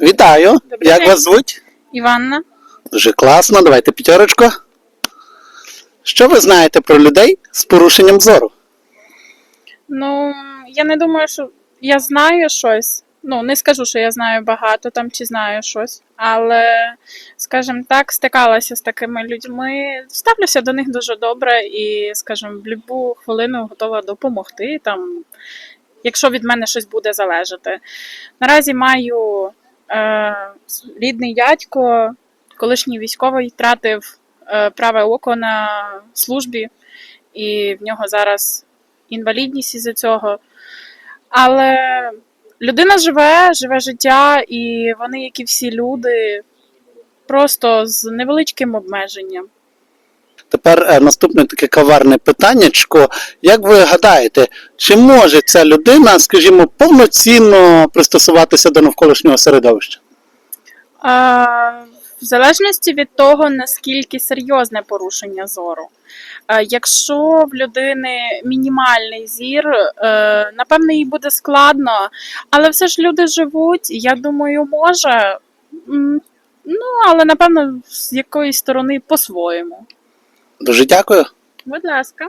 Вітаю! Добрий Як день. вас звуть? Іванна. Дуже класно, давайте п'ятерочку. Що ви знаєте про людей з порушенням зору? Ну, я не думаю, що я знаю щось. Ну, не скажу, що я знаю багато там чи знаю щось. Але, скажімо так, стикалася з такими людьми. Ставлюся до них дуже добре і, скажімо, в будь-яку хвилину готова допомогти, там, якщо від мене щось буде залежати. Наразі маю рідний дядько, колишній військовий, втратив е, праве око на службі, і в нього зараз інвалідність із-за цього. Але людина живе, живе життя, і вони, як і всі люди, просто з невеличким обмеженням. Тепер е, наступне таке каварне питаннячко. Як ви гадаєте, чи може ця людина, скажімо, повноцінно пристосуватися до навколишнього середовища? А, в залежності від того, наскільки серйозне порушення зору. А, якщо в людини мінімальний зір, е, напевно, їй буде складно, але все ж люди живуть, я думаю, може. Ну, але напевно, з якоїсь сторони по-своєму. Дуже дякую. Будь ласка.